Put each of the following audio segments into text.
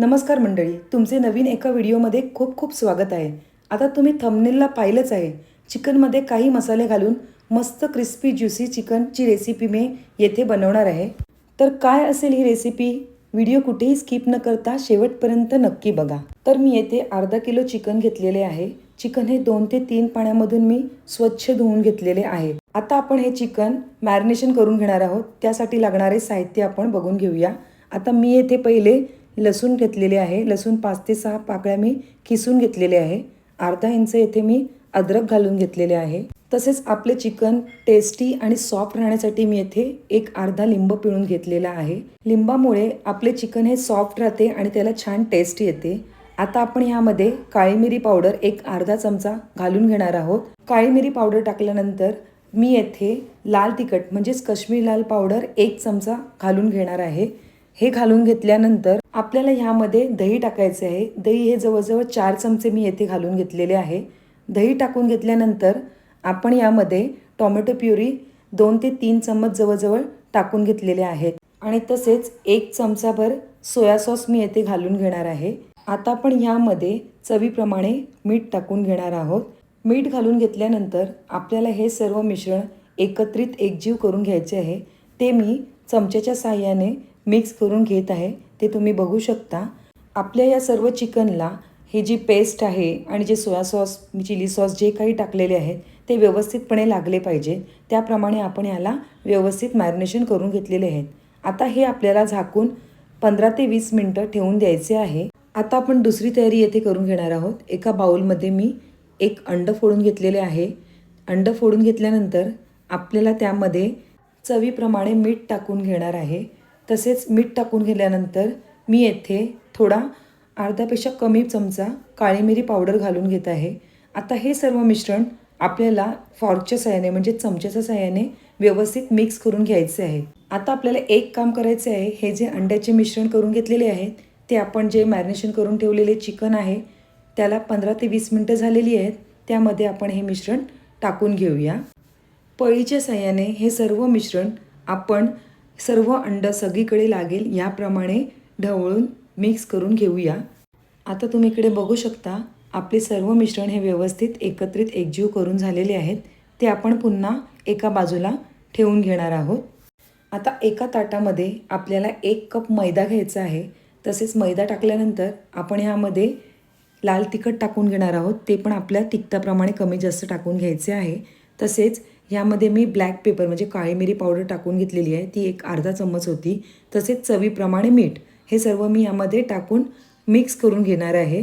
नमस्कार मंडळी तुमचे नवीन एका व्हिडिओमध्ये खूप खूप स्वागत आहे. आता तुम्ही थंबनेलला पाहिलंच आहे. चिकनमध्ये काही मसाले घालून मस्त क्रिस्पी ज्युसी चिकनची रेसिपी मी येथे बनवणार आहे. तर काय असेल ही रेसिपी व्हिडिओ कुठेही स्किप न करता शेवटपर्यंत नक्की बघा. तर मी येथे अर्धा किलो चिकन घेतलेले आहे. चिकन हे दोन ते तीन पाण्यामधून मी स्वच्छ धुवून घेतलेले आहे. आता आपण हे चिकन मॅरिनेशन करून घेणार आहोत. त्यासाठी लागणारे साहित्य आपण बघून घेऊया. आता मी येथे पहिले लसूण घेतलेले आहे. लसूण पाच ते सहा पाकळ्या मी किसून घेतलेले आहे. अर्धा इंच येथे मी अद्रक घालून घेतलेले आहे. तसेच आपले चिकन टेस्टी आणि सॉफ्ट राहण्यासाठी मी येथे एक अर्धा लिंब पिळून घेतलेला आहे. लिंबामुळे आपले चिकन हे सॉफ्ट राहते आणि त्याला छान टेस्ट येते. आता आपण ह्यामध्ये काळी मिरी पावडर एक अर्धा चमचा घालून घेणार आहोत. काळी मिरी पावडर टाकल्यानंतर मी येथे लाल तिखट म्हणजेच काश्मीरी लाल पावडर एक चमचा घालून घेणार आहे. हे घालून घेतल्यानंतर आपल्याला ह्यामध्ये दही टाकायचे आहे. दही हे जवळजवळ चार चमचे मी येथे घालून घेतलेले आहे. दही टाकून घेतल्यानंतर आपण यामध्ये टोमॅटो प्युरी दोन ते तीन चम्मच जवळजवळ टाकून घेतलेले आहेत. आणि तसेच एक चमचाभर सोया सॉस मी येथे घालून घेणार आहे. आता आपण ह्यामध्ये चवीप्रमाणे मीठ टाकून घेणार आहोत. मीठ घालून घेतल्यानंतर आपल्याला हे सर्व मिश्रण एकत्रित एकजीव करून घ्यायचे आहे. ते मी चमच्याच्या साह्याने मिक्स करून घेत आहे ते तुम्ही बघू शकता. आपल्या या सर्व चिकनला हे जी पेस्ट आहे आणि जे सोया सॉस चिली सॉस जे काही टाकलेले आहेत ते व्यवस्थितपणे लागले पाहिजे. त्याप्रमाणे आपण याला व्यवस्थित मॅरिनेशन करून घेतलेले आहेत. आता हे आपल्याला झाकून पंधरा ते वीस मिनटं ठेवून द्यायचे आहे. आता आपण दुसरी तयारी येथे करून घेणार आहोत. एका बाउलमध्ये मी एक अंडं फोडून घेतलेले आहे. अंडं फोडून घेतल्यानंतर आपल्याला त्यामध्ये चवीप्रमाणे मीठ टाकून घेणार आहे. तसेच मीठ टाकून घेतल्यानंतर मी येथे थोडा अर्ध्यापेक्षा कमी चमचा काळी मिरी पावडर घालून घेत आहे. आता हे सर्व मिश्रण आपल्याला फॉर्कच्या सहाय्याने म्हणजे चमच्याच्या सहाय्याने व्यवस्थित मिक्स करून घ्यायचे आहे. आता आपल्याला एक काम करायचे आहे. हे जे अंड्याचे मिश्रण करून घेतलेले आहेत ते आपण जे मॅरिनेशन करून ठेवलेले चिकन आहे त्याला पंधरा ते वीस मिनटं झालेली आहेत. त्यामध्ये आपण हे मिश्रण टाकून घेऊया. पळीच्या साह्याने हे सर्व मिश्रण आपण सर्व अंड सगळीकडे लागेल याप्रमाणे ढवळून मिक्स करून घेऊया. आता तुम्ही इकडे बघू शकता आपले सर्व मिश्रण हे व्यवस्थित एकत्रित एकजीव करून झालेले आहेत. ते आपण पुन्हा एका बाजूला ठेवून घेणार आहोत. आता एका ताटामध्ये आपल्याला एक कप मैदा घ्यायचा आहे. तसेच मैदा टाकल्यानंतर आपण ह्यामध्ये लाल तिखट टाकून घेणार आहोत. ते पण आपल्या तिखटाप्रमाणे कमी जास्त टाकून घ्यायचे आहे. तसेच ह्यामध्ये मी ब्लॅक पेपर म्हणजे काळी मिरी पावडर टाकून घेतलेली आहे. ती एक अर्धा चम्मच होती. तसेच चवीप्रमाणे मीठ. हे सर्व मी यामध्ये टाकून मिक्स करून घेणार आहे.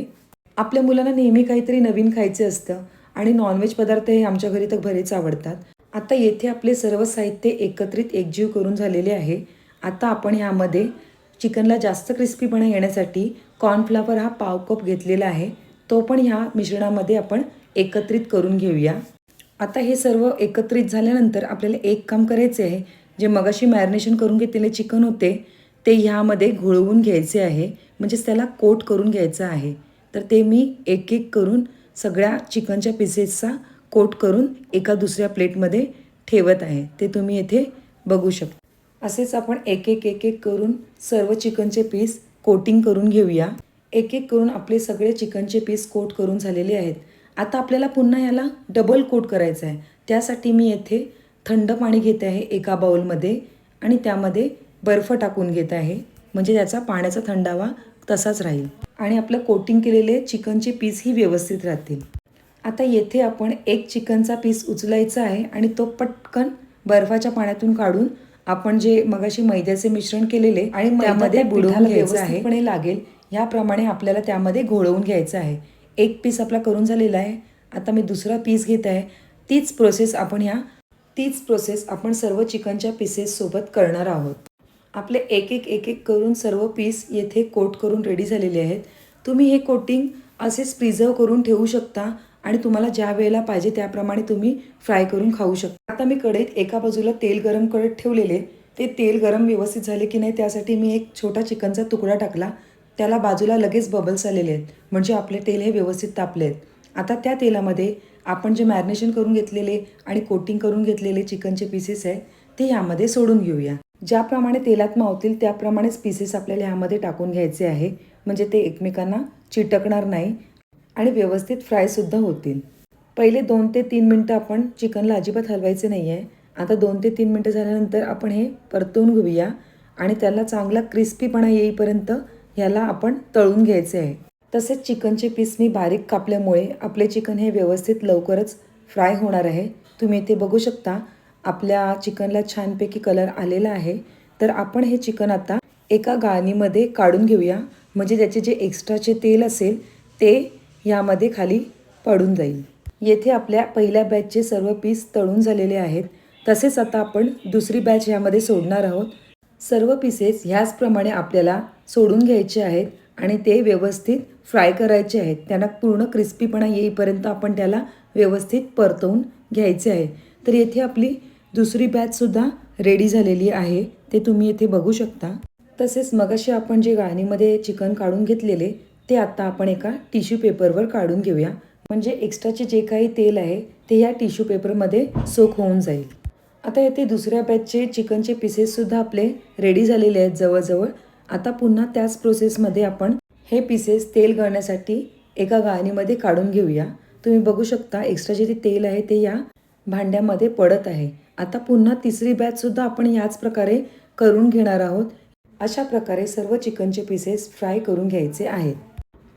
आपल्या मुलांना नेहमी काहीतरी नवीन खायचे असतं आणि नॉनव्हेज पदार्थ हे आमच्या घरी तर बरेच आवडतात. आता येथे आपले सर्व साहित्य एकत्रित एकजीव करून झालेले आहे. आता आपण ह्यामध्ये चिकनला जास्त क्रिस्पीपणा येण्यासाठी कॉर्नफ्लावर हा पाव कप घेतलेला आहे. तो पण ह्या मिश्रणामध्ये आपण एकत्रित करून घेऊया. आता हे सर्व एकत्रित झाल्यानंतर आपल्याला एक काम करायचे आहे. जे मगाशी मॅरिनेशन करून घेतलेले चिकन होते ते ह्यामध्ये घोळवून घ्यायचे आहे. म्हणजेच त्याला कोट करून घ्यायचं आहे. तर ते मी एक एक करून सगळ्या चिकनच्या पीसेसचा कोट करून एका दुसऱ्या प्लेटमध्ये ठेवत आहे. ते तुम्ही येथे बघू शकता. असेच आपण एक एक एक एक करून सर्व चिकनचे पीस कोटिंग करून घेऊया. एक एक करून आपले सगळे चिकनचे पीस कोट करून झालेले आहेत. आता आपल्याला पुन्हा याला डबल कोट करायचं आहे त्यासाठी मी येथे थंड पाणी घेत आहे एका बाउलमध्ये आणि त्यामध्ये बर्फ टाकून घेत आहे. म्हणजे त्याचा पाण्याचा थंडावा तसाच राहील. आणि आपलं कोटिंग केलेले चिकनचे पीसही व्यवस्थित राहतील. आता येथे आपण एक चिकनचा पीस उचलायचा आहे आणि तो पटकन बर्फाच्या पाण्यातून काढून आपण जे मगाशी मैद्याचे मिश्रण केलेले आणि त्यामध्ये बुडवून घ्यायचं आहे. पण लागेल. याप्रमाणे आपल्याला त्यामध्ये घोळवून घ्यायचं आहे. एक पीस आपला करून झालेला आहे. आता मी दुसरा पीस घेत आहे. तीच प्रोसेस आपण ह्या तीच प्रोसेस आपण सर्व चिकनच्या पीसेससोबत करणार आहोत. आपले एक एक एक एक करून सर्व पीस येथे कोट करून रेडी झालेले आहेत. तुम्ही हे कोटिंग असेच प्रिझर्व करून ठेवू शकता आणि तुम्हाला ज्या वेळेला पाहिजे त्याप्रमाणे तुम्ही फ्राय करून खाऊ शकता. आता मी कढईत एका बाजूला तेल गरम करत ठेवलेले ते तेल गरम व्यवस्थित झाले की नाही त्यासाठी मी एक छोटा चिकनचा तुकडा टाकला. त्याला बाजूला लगेच बबल्स आलेले आहेत. म्हणजे आपले तेल हे व्यवस्थित तापले आहेत. आता त्या तेलामध्ये आपण जे मॅरिनेशन करून घेतलेले आणि कोटिंग करून घेतलेले चिकनचे पीसेस आहेत ते यामध्ये सोडून घेऊया. ज्याप्रमाणे तेलात मावतील त्याप्रमाणेच पीसेस आपल्याला ह्यामध्ये टाकून घ्यायचे आहे. म्हणजे ते एकमेकांना चिटकणार नाही आणि व्यवस्थित फ्रायसुद्धा होतील. पहिले दोन ते तीन मिनटं आपण चिकनला अजिबात हलवायचे नाही आहे आता दोन ते तीन मिनटं झाल्यानंतर आपण हे परतवून घेऊया आणि त्याला चांगला क्रिस्पीपणा येईपर्यंत ह्याला आपण तळून घ्यायचे आहे. तसेच चिकनचे पीस मी बारीक कापल्यामुळे आपले चिकन हे व्यवस्थित लवकरच फ्राय होणार आहे. तुम्ही इथे बघू शकता आपल्या चिकनला छानपैकी कलर आलेला आहे. तर आपण हे चिकन आता एका गाळणीमध्ये काढून घेऊया. म्हणजे त्याचे जे एक्स्ट्राचे तेल असेल ते यामध्ये खाली पडून जाईल. येथे आपल्या पहिल्या बॅचचे सर्व पीस तळून झालेले आहेत. तसेच आता आपण दुसरी बॅच यामध्ये सोडणार आहोत. सर्व पीसेस ह्याचप्रमाणे आपल्याला सोडून घ्यायचे आहेत आणि ते व्यवस्थित फ्राय करायचे आहेत. त्यांना पूर्ण क्रिस्पीपणा येईपर्यंत आपण त्याला व्यवस्थित परतवून घ्यायचे आहे. तर येथे आपली दुसरी बॅचसुद्धा रेडी झालेली आहे. ते तुम्ही येथे बघू शकता. तसेच मगाशी आपण जे गाळणीमध्ये चिकन काढून घेतलेले ते आत्ता आपण एका टिश्यू पेपरवर काढून घेऊया. म्हणजे एक्स्ट्राचे जे काही तेल आहे ते या टिश्यू पेपरमध्ये सोक होऊन जाईल. आता येथे दुसऱ्या बॅचचे चिकनचे पीसेससुद्धा आपले रेडी झालेले आहेत जवळजवळ. आता पुन्हा त्याच प्रोसेसमध्ये आपण हे पीसेस तेल गळण्यासाठी एका गाळणीमध्ये काढून घेऊया. तुम्ही बघू शकता एक्स्ट्रा जे तेल आहे ते या भांड्यामध्ये पडत आहे. आता पुन्हा तिसरी बॅचसुद्धा आपण याच प्रकारे करून घेणार आहोत. अशा प्रकारे सर्व चिकनचे पीसेस फ्राय करून घ्यायचे आहेत.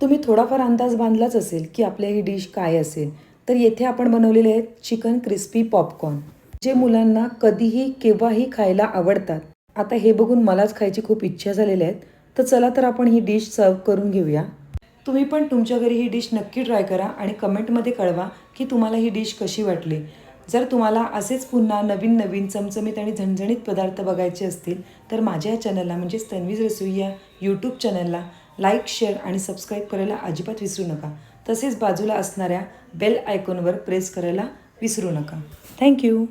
तुम्ही थोडाफार अंदाज बांधलाच असेल की आपल्या ही डिश काय असेल. तर येथे आपण बनवलेले आहेत चिकन क्रिस्पी पॉपकॉर्न जे मुलांना कधीही केव्हाही खायला आवडतात. आता हे बघून मलाच खायची खूप इच्छा झालेल्या आहेत तर चला तर आपण ही डिश सर्व करून घेऊया. तुम्ही पण तुमच्या घरी ही डिश नक्की ट्राय करा आणि कमेंटमध्ये कळवा की तुम्हाला ही डिश कशी वाटली. जर तुम्हाला असेच पुन्हा नवीन नवीन चमचमीत आणि झणझणीत पदार्थ बघायचे असतील तर माझ्या या चॅनलला म्हणजेच तन्वीज रसोई या यूट्यूब चॅनलला लाईक शेअर आणि सबस्क्राईब करायला अजिबात विसरू नका. तसेच बाजूला असणाऱ्या बेल आयकॉनवर प्रेस करायला विसरू नका. थँक्यू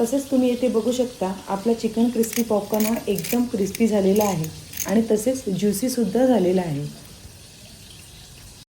तसेच तुम्ही येथे बघू शकता आपला चिकन क्रिस्पी पॉपकॉर्न हा एकदम क्रिस्पी झालेला आहे आणि तसेच ज्युसीसुद्धा झालेला आहे.